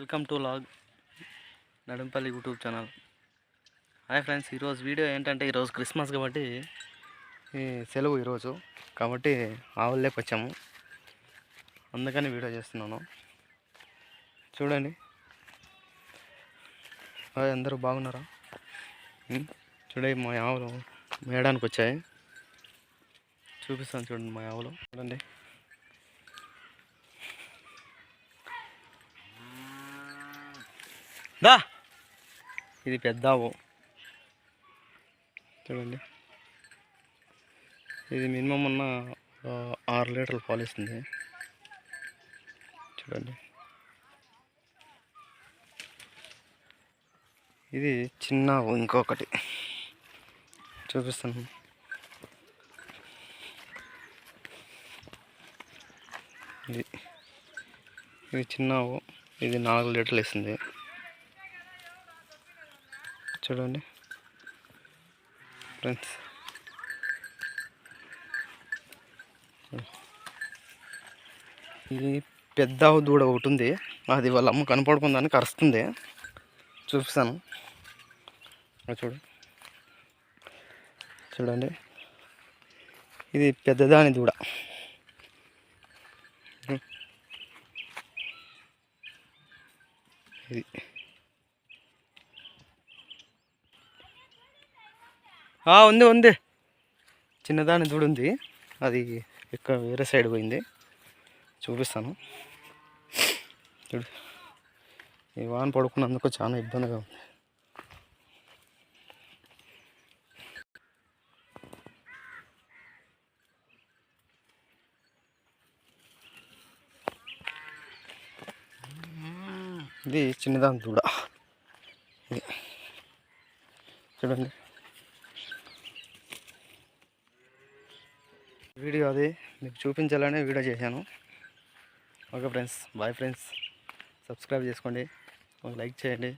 Welcome to log Nadampalli YouTube channel. Hi friends ఈరోజు video ఏంటంటే ఈరోజు క్రిస్మస్ కాబట్టి ఈ సెలవు ఈరోజు. కాబట్టి ఆవుల్లోకి వచ్చాము. అందుకని వీడియో చేస్తున్నాను. చూడండి. అందరూ బాగున్నారా? చూడండి మా ఆవులు మేయడానికి వచ్చాయి. చూపిస్తాను చూడండి మా ఆవులు. చూడండి. దా. ఇది పెద్ద ఆవు చూడండి. ఇది మినిమం ఉన్న ఆరు లీటర్లు పాలు ఇస్తుంది చూడండి. ఇది చిన్న ఆవు ఇంకొకటి. చూపిస్తాను. ఇది. ఇది చిన్న ఆవు ఇది నాలుగు లీటర్లు ఇస్తుంది చూడండి. ఫ్రెండ్స్ ఇది పెద్ద దూడ ఒకటి ఉంది. అది వాళ్ళ అమ్మ కనపడుకుందని కరుస్తుంది. చూపిస్తాను. చూడు. చూడండి. ఇది పెద్దదాని దూడ. ఇది. ఉంది ఉంది. చిన్నదాని దూడుంది అది ఇక్కడ వేరే సైడ్ పోయింది. చూపిస్తాను. చూడు. ఈ వాన పడుకున్నందుకు చాలా ఇబ్బందిగా ఉంది. ఇది చిన్నదాని దూడ ఇది. చూడండి. వీడియో అది మీకు చూపించాలని వీడియో చేశాను. Okay friends bye friends. Subscribe చేసుకోండి. ఒక లైక్ చేయండి.